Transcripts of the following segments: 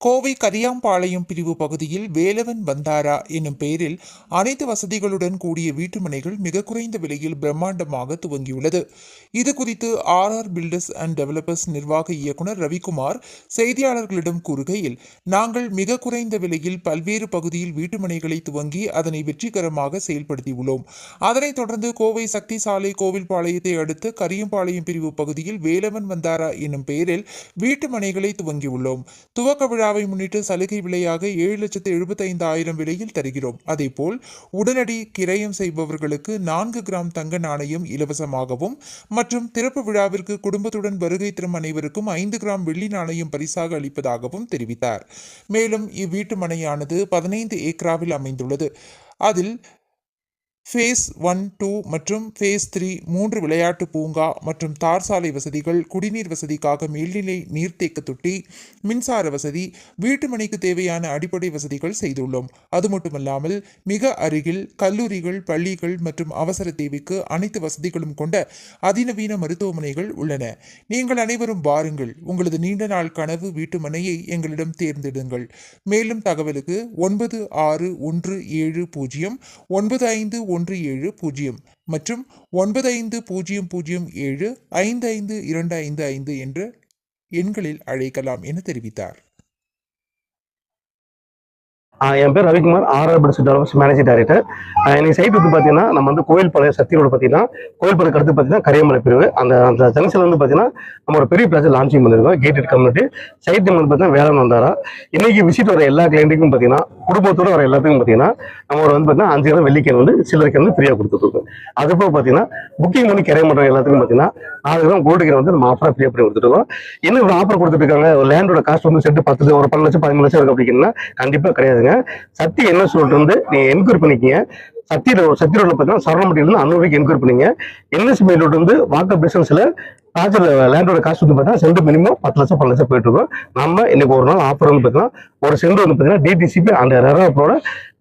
கோவை கரியாம்பாளையம் பிரிவு பகுதியில் வேலவன் வந்தாரா என்னும் பெயரில் அனைத்து வசதிகளுடன் கூடிய வீட்டுமனைகள் மிக குறைந்த விலையில் பிரம்மாண்டமாக துவங்கியுள்ளது. இது குறித்து R R builders and developers நிர்வாக இயக்குனர் ரவிக்குமார் செய்தியாளர்களிடம் கூறுகையில் நாங்கள் மிக குறைந்த விலையில் பல்வேறு பகுதியில் வீட்டுமனைகளை துவங்கி அதனை வெற்றிகரமாக செயல்படுத்தியுள்ளோம். அதனைத் தொடர்ந்து கோவை சக்தி சாலை கோவில்பாளையத்தை அடுத்து கரியம்பாளையம் பிரிவு பகுதியில் வேலவன் வந்தாரா என்னும் பெயரில் வீட்டுமனைகளை துவங்கியுள்ளோம். துவக்க திருவிழாவை முன்னிட்டு சலுகை விலையாக ஏழு லட்சத்து எழுபத்தைந்து ஆயிரம் விலையில் தருகிறோம். அதேபோல் உடனடி கிரயம் செய்பவர்களுக்கு நான்கு கிராம் தங்க நாணயம் இலவசமாகவும் மற்றும் திறப்பு விழாவிற்கு குடும்பத்துடன் வருகை தரும் அனைவருக்கும் ஐந்து கிராம் வெள்ளி நாணயம் பரிசாக அளிப்பதாகவும் தெரிவித்தார். மேலும் இவ்வீட்டு மனையானது பதினைந்து ஏக்கராவில் அமைந்துள்ளது. அதில் ஃபேஸ் ஒன் டூ மற்றும் ஃபேஸ் த்ரீ மூன்று விளையாட்டு பூங்கா மற்றும் தார் சாலை வசதிகள் குடிநீர் வசதிக்காக மேல்நிலை நீர்த்தேக்க தொட்டி மின்சார வசதி வீட்டு மனைக்கு தேவையான அடிப்படை வசதிகள் செய்துள்ளோம். அது மட்டுமல்லாமல் மிக அருகில் கல்லூரிகள் பள்ளிகள் மற்றும் அவசர தேவைக்கு அனைத்து வசதிகளும் கொண்ட அதிநவீன மருத்துவமனைகள் உள்ளன. நீங்கள் அனைவரும் வாருங்கள். உங்களது நீண்ட நாள் கனவு வீட்டு மனையை எங்களிடம் தேர்ந்தெடுங்கள். மேலும் தகவலுக்கு ஒன்பது ஆறு ஒன்று ஏழு பூஜ்ஜியம் ஒன்பது ஐந்து ஒன்று ஏழு பூஜ்ஜியம் மற்றும் ஒன்பது ஐந்து பூஜ்ஜியம் பூஜ்ஜியம் ஏழு ஐந்து ஐந்து இரண்டு ஐந்து ஐந்து என்ற எண்களில் அழைக்கலாம் என தெரிவித்தார். ஆஹ் என் பேர் ரவிக்குமார். ஆர்ஆர் பிடிஸ் டெவலப்ஸ் மேனேஜிங் டைரக்டர். இன்னைக்கு சைட் வந்து பார்த்தீங்கன்னா நம்ம வந்து கோயில் பழைய சக்தி ரோடு பார்த்தீங்கன்னா கோயில் பழைய அடுத்து பார்த்தீங்கன்னா கரியமலை பிரிவு. அந்த அந்த ஜங்ஷன் வந்து பார்த்தீங்கன்னா நம்ம ஒரு பெரிய பிளேஸ் லான்ச்சிங் பண்ணியிருக்கோம் கேட்டட் கம்யூனிட்டி சைட் நம்ம வந்து பார்த்தீங்கன்னா வேளாண் வந்தாரா. இன்னைக்கு விசிட் வர எல்லா கிளைண்ட்டுக்கும் பார்த்தீங்கன்னா குடும்பத்தோட வர எல்லாத்துக்கும் பார்த்தீங்கன்னா நம்ம ஒரு வந்து பார்த்தீங்கன்னா அஞ்சு கிலோ வெள்ளிக்கிழமை வந்து சில்லறைக்கு வந்து ஃப்ரீயாக கொடுத்துருக்கோம் அது பார்த்தீங்கன்னா புக்கிங் பண்ணி கிரையம் பண்ணுற எல்லாத்துக்கும் பார்த்தீங்கன்னா நாலு கிலோ கோல்டு கிலோ வந்து நம்ம ஆஃபராக ஃப்ரீயாக பண்ணி கொடுத்துருக்கோம் என்ன ஒரு ஆஃபர் கொடுத்துருக்காங்க ஒரு லேண்டோட காஸ்ட் வந்து செட்டு பத்து ஒரு பன்னெண்டு லட்சம் பதிமூணு லட்சம் இருக்கு அப்படின்னா கண்டிப்பாக கிடையாதுங்க. சக்தி என்ன சொல்லிட்டு வந்து நீங்கள் என்கொயரி பண்ணிக்கங்க. சக்தி சத்திய ரோட்ல பார்த்தீங்கன்னா சரவணப்பட்டியில அன்னூறு என்கொயரி பண்ணிங்க. என்எஸ்பி மெயில் ரோட் வந்து வாக்கப் டிஸ்டன்ஸ்ல ப்ராஜெக்ட் லேண்டோட காசு வந்து பார்த்தீங்கன்னா சென்ட் மினிமம் பத்து லட்சம் பத்து லட்சம் போயிட்டு இருக்கோம். நம்ம இன்னைக்கு ஒரு நாள் ஆஃபர் வந்து பார்த்தீங்கன்னா ஒரு சென்ட் வந்து பார்த்தீங்கன்னா டிடிசிபி அந்த ரெரோட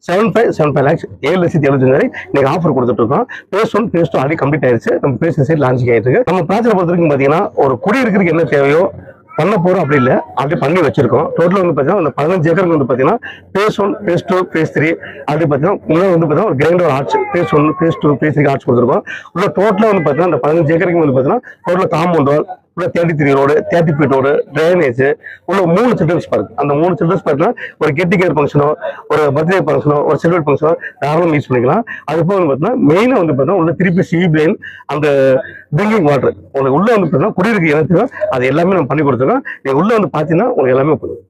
seven five seven five lakhs ஏழு லட்சத்தி எழுபத்தஞ்சாயிரம் இன்னைக்கு ஆஃபர் கொடுத்துட்டு இருக்கோம். Phase one phase two already complete ஆயிருச்சு நம்ம பேஸ் சைட் லான்ச் ஆயிட்டு இருக்கு. நம்ம ப்ராஜெக்ட் பொறுத்த வரைக்கும் பார்த்தீங்கன்னா ஒரு குடியிருக்கிறதுக்கு என்ன தேவையோ பண்ண போறோம் அப்படி இல்லை. அப்படி பண்ணி வச்சிருக்கோம். டோட்டல் வந்து பார்த்தீங்கன்னா அந்த பதினஞ்சு ஏக்கருக்கு வந்து பார்த்தீங்கன்னா phase one phase two phase three அப்படி பார்த்தீங்கன்னா உள்ள வந்து பார்த்தீங்கன்னா ஒரு grand arches phase one phase two phase three arches கொடுத்துருக்கோம். உள்ள டோட்டலாக வந்து பார்த்தீங்கன்னா அந்த பதினஞ்சு ஏக்கருக்கு வந்து பார்த்தீங்கன்னா டோட்டல் காம்பவுண்ட் வால் உள்ள thirty three road thirty feet road drainage உள்ள மூணு சில்ட்ரன்ஸ் பார்க் அந்த மூணு சில்ட்ரன்ஸ் பார்க்னா ஒரு கெட்டி கேர் ஃபங்க்ஷனோ ஒரு பர்த்டே ஃபங்க்ஷனோ ஒரு சில்வர் ஃபங்க்ஷனோ தாராளம் யூஸ் பண்ணிக்கலாம். அது போக வந்து பார்த்தீங்கன்னா மெயினாக வந்து பார்த்தீங்கன்னா உள்ள திருப்பி சிவி பிளேன் அந்த ட்ரிங்கிங் வாட்டர் உங்களுக்கு உள்ளே வந்து பார்த்தீங்கன்னா குடியிருக்க இடத்துல அது எல்லாமே நம்ம பண்ணி கொடுத்துருக்கோம் நீங்கள் உள்ளே வந்து பார்த்தீங்கன்னா உங்களுக்கு எல்லாமே புரியும்